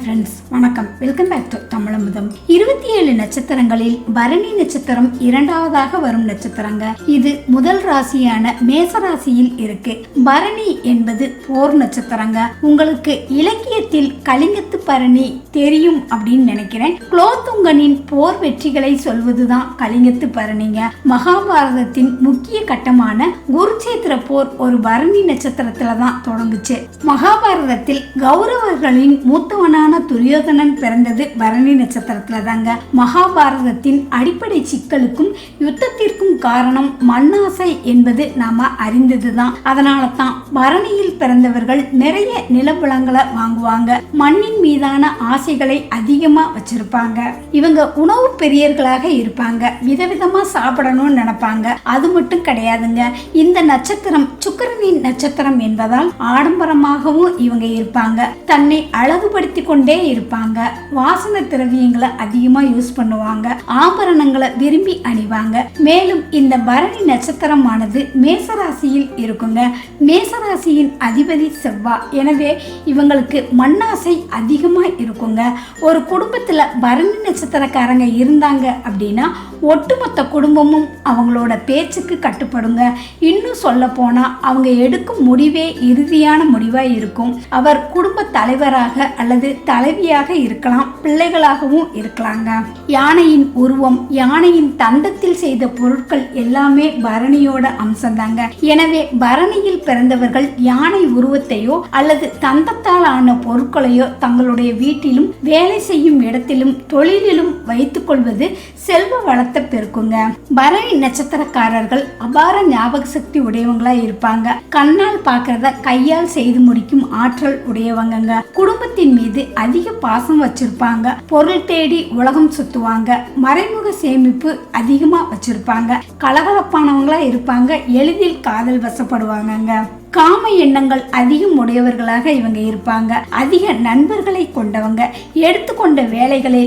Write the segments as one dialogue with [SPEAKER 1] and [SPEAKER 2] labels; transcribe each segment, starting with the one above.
[SPEAKER 1] Friends வணக்கம். Welcome back to Thamizhamudham. இருபத்தி ஏழு நட்சத்திரங்களில் பரணி நட்சத்திரம் இரண்டாவதாக வரும் நட்சத்திரங்க. இது முதல் ராசியான மேச ராசியில் இருக்கு. பரணி என்பது போர் நட்சத்திரங்க. உங்களுக்கு இலக்கியத்தில் கலிங்கத்து பரணி தெரியும் அப்படின்னு நினைக்கிறேன். குலோத்துங்கனின் போர் வெற்றிகளை சொல்வதுதான் கலிங்கத்து பரணிங்க. மகாபாரதத்தின் முக்கிய கட்டமான குருச்சேத்திர போர் ஒரு பரணி நட்சத்திரத்துல தான் தொடங்குச்சு. மகாபாரதத்தில் கௌரவர்களின் மூத்தவனான துரியோதனன் பிறந்தது பரணி நட்சத்திரத்துல தாங்க மகாபாரதத்தின் அடிப்படை சிக்கலுக்கும் யுத்தத்திற்கும் காரணம் மண்ணாசை என்பது நாம அறிந்ததுதான். அதனால தான் பரணியில் பிறந்தவர்கள் நிறைய நிலப்புலங்களை வாங்குவாங்க. மண்ணின் மீதான ஆசைகளை அதிகமா வச்சிருப்பாங்க. இவங்க உணவு பெரியர்களாக இருப்பாங்க. விதவிதமா சாப்பிடணும்னு நினைப்பாங்க. அது மட்டும் கிடையாதுங்க. இந்த நட்சத்திரம் சுக்கரனின் நட்சத்திரம் என்பதால் ஆடம்பரமாகவும் இவங்க இருப்பாங்க. தன்னை அழகுபடுத்தி கொண்டு கொண்டே இருப்பாங்க. வாசன திரவியங்களை அதிகமா யூஸ் பண்ணுவாங்க. ஆபரணங்களை விரும்பி அணிவாங்க. மேலும் இந்த பரணி நட்சத்திரமானது மேசராசியில் இருக்குங்க. மேசராசியின் அதிபதி செவ்வா. எனவே இவங்களுக்கு மண்ணாசை அதிகமா இருக்குங்க. ஒரு குடும்பத்துல பரணி நட்சத்திரக்காரங்க இருந்தாங்க அப்படின்னா ஒட்டுமொத்த குடும்பமும் அவங்களோட பேச்சுக்கு கட்டுப்படுங்க. இன்னும் சொல்ல போனா அவங்க எடுக்கும் முடிவே இறுதியான முடிவா இருக்கும். அவர் குடும்ப தலைவராக அல்லது தலைவியாக இருக்கலாம் பிள்ளைகளாகவும் இருக்கலாங்க. யானையின் உருவம் யானையின் தந்தத்தில் செய்த பொருட்கள் எல்லாமே பரணியோட அம்சம்தாங்க எனவே பரணியில் பிறந்தவர்கள் யானை உருவத்தையோ அல்லது தந்தத்தால் ஆன பொருட்களையோ தங்களுடைய வீட்டிலும் வேலை செய்யும் இடத்திலும் தொழிலிலும் வைத்துக் கொள்வது செல்வ வளத்தை பெருக்குங்க. பரணி நட்சத்திரக்காரர்கள் அபார ஞாபக சக்தி உடையவங்களா இருப்பாங்க. கண்ணால் பார்க்கறத கையால் செய்து முடிக்கும் ஆற்றல் உடையவங்கங்க. குடும்பத்தின் மீது அதிக பாசம் வச்சிருப்பாங்க. பொருள் தேடி உலகம் சுத்துவாங்க. மறைமுக சேமிப்பு அதிகமா வச்சிருப்பாங்க. கலகலப்பானவங்களா இருப்பாங்க. எளிதில் காதல் வசப்படுவாங்கங்க. காம எண்ணங்கள் அதிகம் உடையவர்களாக இவங்க இருப்பாங்க. அதிக நண்பர்களை கொண்டவங்க. எடுத்துக்கொண்ட வேலைகளை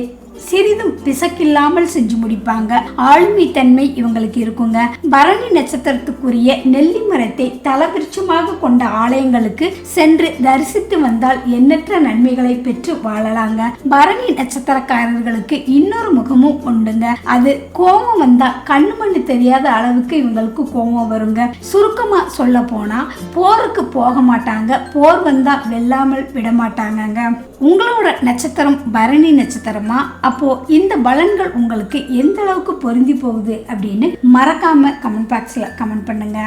[SPEAKER 1] சிறிதும் பிசக்கில்லாமல் செஞ்சு முடிப்பாங்க. ஆளுமை தன்மை இவங்களுக்கு இருக்குங்க. பரணி நட்சத்திரத்துக்குரிய நெல்லி மரத்தை தலவிருட்சமாக கொண்ட ஆலயங்களுக்கு சென்று தரிசித்து வந்தால் எண்ணற்ற நன்மைகளை பெற்று வாழலாங்க. பரணி நட்சத்திரக்காரர்களுக்கு இன்னொரு முகமும் உண்டுங்க. அது கோபம் வந்தா கண்ணு மண்ணு தெரியாத அளவுக்கு இவங்களுக்கு கோபம் வருங்க. சுருக்கமா சொல்ல போனா போருக்கு போக மாட்டாங்க. போர் வந்தா வெல்லாமல் விட மாட்டாங்கங்க உங்களோட நட்சத்திரம் பரணி நட்சத்திரமா? அப்போ இந்த பலன்கள் உங்களுக்கு எந்த அளவுக்கு பொருந்தி போகுது அப்படின்னு மறக்காம கமெண்ட் பாக்ஸ்ல கமெண்ட் பண்ணுங்க.